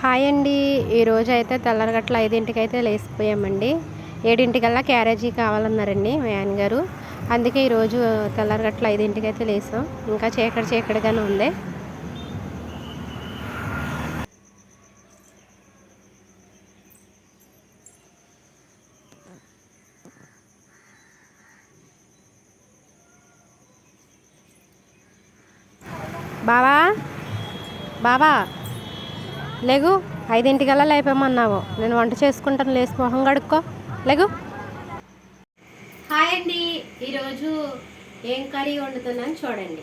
Hi అండి. ఈరోజు అయితే తెల్లరగట్ల ఐదింటికి అయితే లేచిపోయామండి ఏడింటికల్లా క్యారేజీ కావాలన్నారండి మా గారు. అందుకే ఈరోజు తెల్లరగట్ల ఐదింటికి అయితే లేసాం. ఇంకా చీకటి చీకటిగానే ఉంది. బావా? బావా? లేగు ఐదింటికల్లా లేపమన్నావు నేను వంట చేసుకుంటాను లేచి మొహం కడుక్కో. లేగు. హాయ్ అండి. ఈరోజు ఏం కర్రీ వండుతున్నాను చూడండి.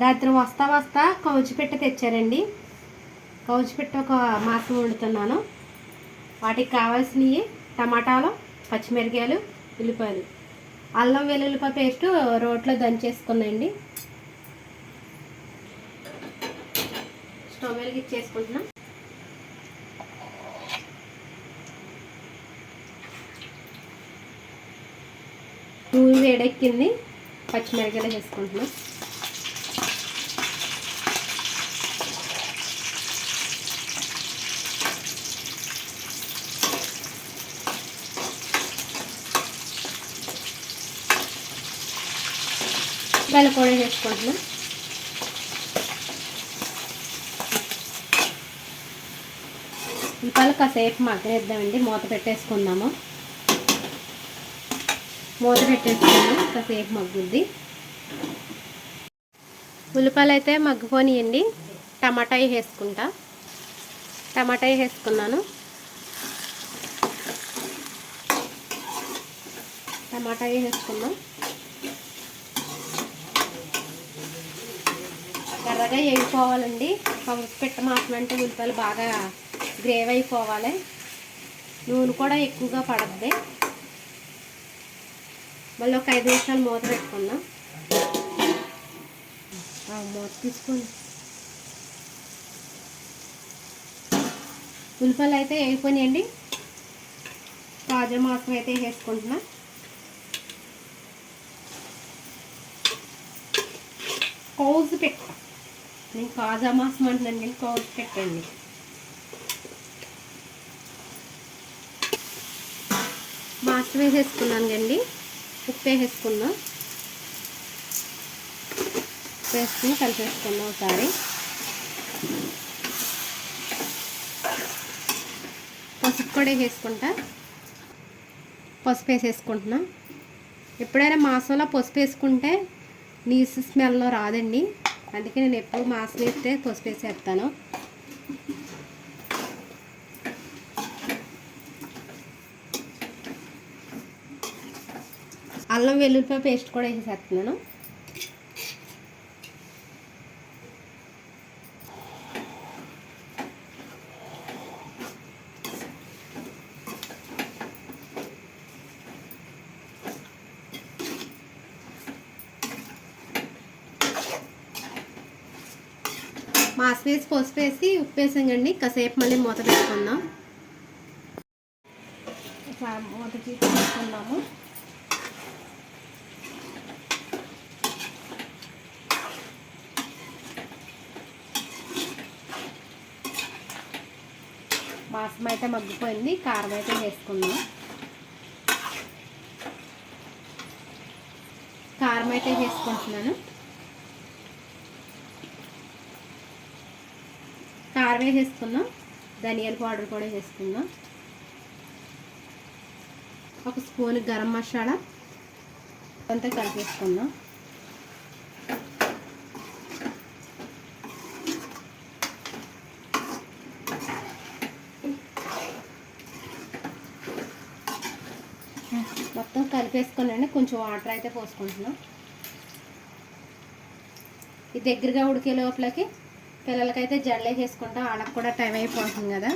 రాత్రి వస్తా వస్తా కౌచి పెట్టి తెచ్చారండి. కౌచి పెట్టి ఒక మాసం వండుతున్నాను. వాటికి కావాల్సినవి టమాటాలు పచ్చిమిరకాయలు ఉల్లిపాయలు. అల్లం వెల్లుల్లిపాయ పేస్ట్ రోట్లో దంచేసుకున్నాయండి స్టవ్ వెలిగించేసుకుంటున్నాం. నూనె వేడెక్కింది పచ్చిమిరకాయలు వేసుకుంటున్నాం. వెలకూడ వేసుకుంటున్నాం. ఉల్లిపాయలు కాసేపు మగ్గనిద్దామండి. మూత పెట్టేసుకుందాము. మూత పెట్టేసుకుందాం కాసేపు మగ్గుద్ది. ఉల్లిపాయలు అయితే మగ్గుపోనియండి టమాటా వేసుకుంటా. టమాటా వేసుకున్నాను. టమాటా వేసుకున్నాం. ఎర్రగా వేగిపోవాలండి. పిట్ట మాత్రం అంటే ఉల్లిపాయలు బాగా గ్రేవ్ అయిపోవాలి నూనె కూడా ఎక్కువగా పడద్ది. మళ్ళీ ఒక ఐదు నిమిషాలు మూత పెట్టుకుందాం. మూత తీసుకోండి. ఉల్లిపాయలు అయితే వేగిపోయినాయండి తాజా మాసం అయితే వేసుకుంటున్నా. కౌజు పెట్ట నేను కాజా మాసం అంటున్నాను కౌజు పెట్టండి. మాస్టర్ వేసేసుకున్నాను కండి ఉప్పు వేసేసుకుందాం. వేసుకుని కలిపేసుకుందాం ఒకసారి. పసుపు కూడా వేసేసుకుంటా. పసుపు వేసేసుకుంటున్నా. ఎప్పుడైనా మాసంలో పసుపు వేసుకుంటే నీసు స్మెల్ రాదండి. అందుకే నేను ఎప్పుడు మాసం వేస్తే పసుపు వేసేస్తాను. అల్లం వెల్లుల్లిపాయ పేస్ట్ కూడా వేసేస్తున్నాను. మాస్ వేసి పసుపు వేసి ఉప్పు వేసాంగండి కాసేపు మళ్ళీ మూత పెట్టుకుందాం. మూత తీసుకుందాము. మాసం అయితే మగ్గిపోయింది కారం అయితే వేసుకుందాం. కారం అయితే వేసుకుంటున్నాను. కారం వేసేసుకుందాం ధనియాల పౌడర్ కూడా వేసుకుందాం. ఒక స్పూన్ గరం మసాలా అంతా కలిపేసుకుందాం. మొత్తం కలిపేసుకునండి కొంచెం వాటర్ అయితే పోసుకుంటున్నాం. ఇది దగ్గరగా ఉడికే లోపలకి పిల్లలకైతే జడలే చేసుకుంటాం వాళ్ళకి కూడా టైం అయిపోతుంది కదా.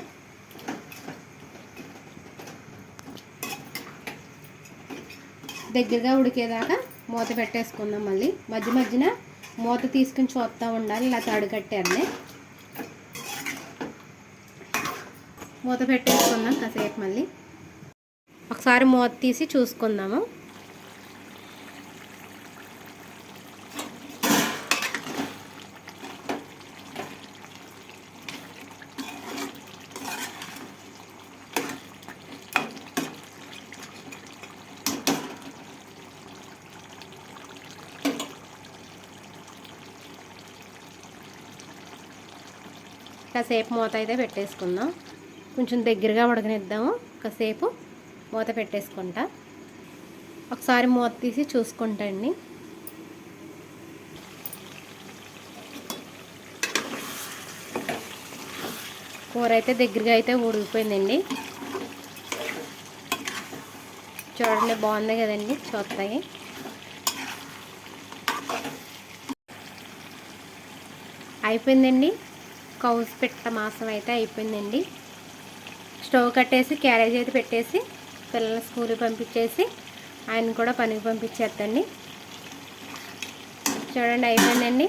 దగ్గరగా ఉడికేదాకా మూత పెట్టేసుకుందాం మళ్ళీ. మధ్య మధ్యన మూత తీసుకుని చూస్తూ ఉండాలి ఇలా తడిగట్టారని మూత పెట్టేసుకుందాం కాసేపు మళ్ళీ. ఒకసారి మూత తీసి చూసుకుందాము. కాసేపు మూత అయితే పెట్టేసుకుందాం. కొంచెం దగ్గరగా ఉడకనిద్దాము. కాసేపు మూత పెట్టేసుకుంటా. ఒకసారి మూత తీసి చూసుకుంటా అండి. కూర అయితే దగ్గరగా అయితే ఉడికిపోయిందండి. చూడండి బాగుంది కదండి చూస్తాయి. అయిపోయిందండి. కౌస్ పెట్ట మాసం అయితే అయిపోయిందండి. స్టవ్ కట్టేసి క్యారేజ్ అయితే పెట్టేసి పిల్లల్ని స్కూల్కి పంపించేసి ఆయన కూడా పనికి పంపించేస్తండి చూడండి అయిపోయిందండి.